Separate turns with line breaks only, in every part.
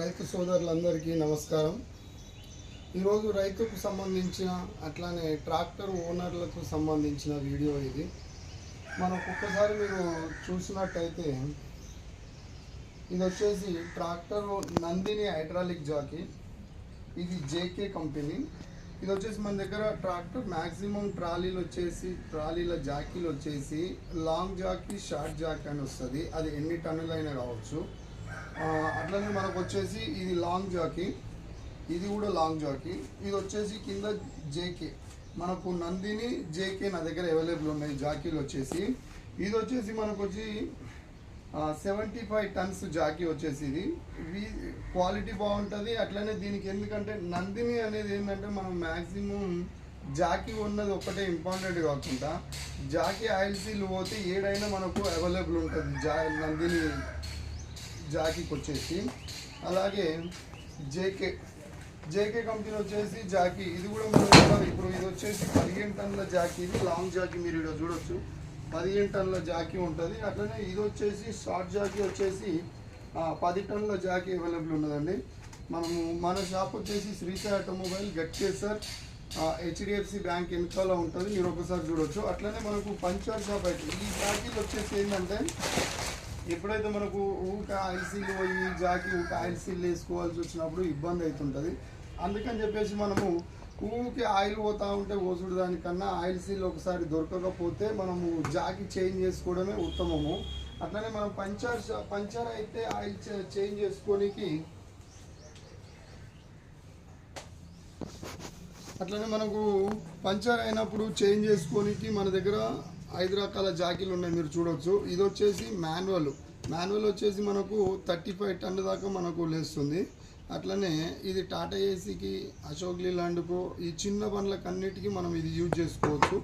రైతు సోదరులందరికీ నమస్కారం. ఈరోజు రైతుకు సంబంధించిన అట్లానే ట్రాక్టర్ ఓనర్లకు సంబంధించిన వీడియో ఇది. మనం ఒక్కసారి మీరు చూసినట్టయితే ఇది వచ్చేసి ట్రాక్టర్ నందిని హైడ్రాలిక్ జాకీ. ఇది జేకే కంపెనీ. ఇది వచ్చేసి మన దగ్గర ట్రాక్టర్ మ్యాక్సిమం ట్రాలీలు వచ్చేసి ట్రాలీల జాకీలు వచ్చేసి లాంగ్ జాకీ షార్ట్ జాకీ అని వస్తుంది. అది ఎన్ని టన్నులైనా కావచ్చు. అట్లనే మనకు వచ్చేసి ఇది లాంగ్ జాకీ. ఇది కూడా లాంగ్ జాకీ. ఇది వచ్చేసి కింద జేకే. మనకు నందిని జేకే నా దగ్గర అవైలబుల్ ఉన్నాయి జాకీలు వచ్చేసి. ఇది వచ్చేసి మనకు వచ్చి సెవెంటీ ఫైవ్ టన్స్ జాకీ వచ్చేసి ఇది. క్వాలిటీ బాగుంటుంది. అట్లనే దీనికి ఎందుకంటే నందిని అనేది ఏంటంటే మనం మ్యాక్సిమం జాకీ ఉన్నది ఒకటే ఇంపార్టెంట్ కాకుండా జాకీ ఆయిల్ సీల్ పోతే ఏడైనా మనకు అవైలబుల్ ఉంటుంది జా నందిని జాకీకి వచ్చేసి అలాగే జేకే జేకే కంపెనీ వచ్చేసి జాకీ ఇది కూడా మనం ఇప్పుడు ఇది వచ్చేసి పదిహేను టన్నుల జాకీ ఇది లాంగ్ జాకీ మీరు ఇక్కడ చూడొచ్చు. పదిహేను టన్నుల జాకీ ఉంటుంది. అట్లనే ఇది వచ్చేసి షార్ట్ జాకీ వచ్చేసి పది టన్నుల జాకీ అవైలబుల్ ఉన్నదండి. మనము మన షాప్ వచ్చేసి Sri Sai automobile Ghatkesar HDFC bank వెనకాల ఉంటుంది. మీరు ఒకసారి చూడొచ్చు. అట్లనే మనకు పంచర్ షాప్ అయితే ఈ జాకీలు వచ్చేసి ఏంటంటే ఎప్పుడైతే మనకు ఊక ఆయిల్ సీల్ పోయి జాకి ఊక ఆయిల్ సీల్ వేసుకోవాల్సి వచ్చినప్పుడు ఇబ్బంది అవుతుంటుంది అందుకని చెప్పేసి మనము ఊకి ఆయిల్ పోతూ ఉంటే పోసుడు దానికన్నా ఆయిల్ సీల్ ఒకసారి దొరకకపోతే మనము జాకి చేంజ్ చేసుకోవడమే ఉత్తమము. అట్లనే మనం పంచర్ పంచర్ అయితే ఆయిల్ చేంజ్ చేసుకోనికి అట్లనే మనకు పంచర్ అయినప్పుడు చేంజ్ చేసుకోనికి మన దగ్గర ఐదు రకాల జాకీలు ఉన్నాయి మీరు చూడొచ్చు. ఇది వచ్చేసి మాన్యువల్. మాన్యువల్ వచ్చేసి మనకు థర్టీ ఫైవ్ టన్ దాకా మనకు లేస్తుంది. అట్లనే ఇది టాటా ఏసీకి అశోక్ లీలాండ్కు ఈ చిన్న బండ్లకు అన్నిటికీ మనం ఇది యూజ్ చేసుకోవచ్చు.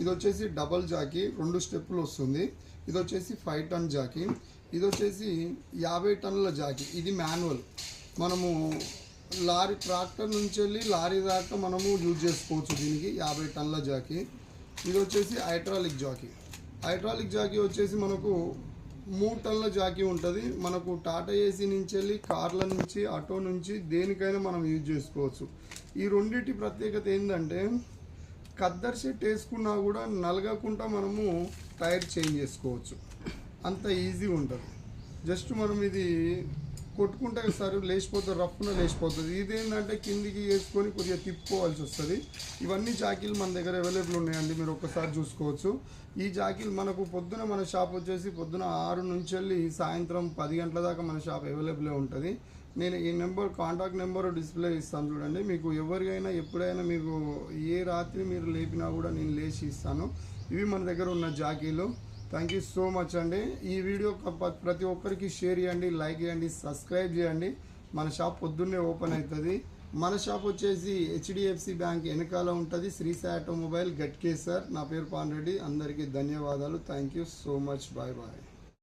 ఇది వచ్చేసి డబల్ జాకీ రెండు స్టెప్పులు వస్తుంది. ఇది వచ్చేసి ఫైవ్ టన్ జాకీ. ఇది వచ్చేసి యాభై టన్నుల జాకీ. ఇది మాన్యువల్. మనము లారీ ట్రాక్టర్ నుంచి వెళ్ళి లారీ దాకా మనము యూజ్ చేసుకోవచ్చు దీనికి యాభై టన్నుల జాకీ. ఇది వచ్చేసి హైడ్రాలిక్ జాకీ. హైడ్రాలిక్ జాకీ వచ్చేసి మనకు మూడు టన్ల జాకీ ఉంటుంది. మనకు టాటా ఏసీ నుంచి వెళ్ళి కార్ల నుంచి ఆటో నుంచి దేనికైనా మనం యూజ్ చేసుకోవచ్చు. ఈ రెండింటి ప్రత్యేకత ఏంటంటే కద్దర్ షెట్ వేసుకున్నా కూడా నలగకుండా మనము టైర్ చేంజ్ చేసుకోవచ్చు. అంత ఈజీ ఉంటుంది. జస్ట్ మనం ఇది కొట్టుకుంటే సరే లేచిపోతుంది రఫ్న లేచిపోతుంది ఇదేంటంటే కిందికి వేసుకొని కొద్దిగా తిప్పుకోవాల్సి వస్తుంది. ఇవన్నీ జాకీలు మన దగ్గర అవైలబుల్ ఉన్నాయండి మీరు ఒక్కసారి చూసుకోవచ్చు. ఈ జాకీలు మనకు పొద్దున మన షాప్ వచ్చేసి పొద్దున ఆరు నుంచి వెళ్ళి సాయంత్రం పది గంటల దాకా మన షాప్ అవైలబుల్ ఉంటుంది. నేను ఈ నెంబర్ కాంటాక్ట్ నెంబర్ డిస్ప్లే ఇస్తాను చూడండి. మీకు ఎవరికైనా ఎప్పుడైనా మీకు ఏ రాత్రి మీరు లేపినా కూడా నేను లేచి ఇస్తాను. ఇవి మన దగ్గర ఉన్న జాకీలు. థ్యాంక్ యూ సో మచ్ అండి. ఈ వీడియో క- ప్రతి ఒక్కరికి షేర్ చేయండి లైక్ చేయండి సబ్స్క్రైబ్ చేయండి. మన షాప్ పొద్దున్నే ఓపెన్ అవుతుంది. మన షాప్ వచ్చేసి హెచ్డిఎఫ్సి బ్యాంక్ వెనకాల ఉంటుంది. శ్రీసాయి ఆటోమొబైల్ గట్కేసర్ నా పేరు పాన్ రెడ్డి అందరికీ ధన్యవాదాలు. Thank you so much bye bye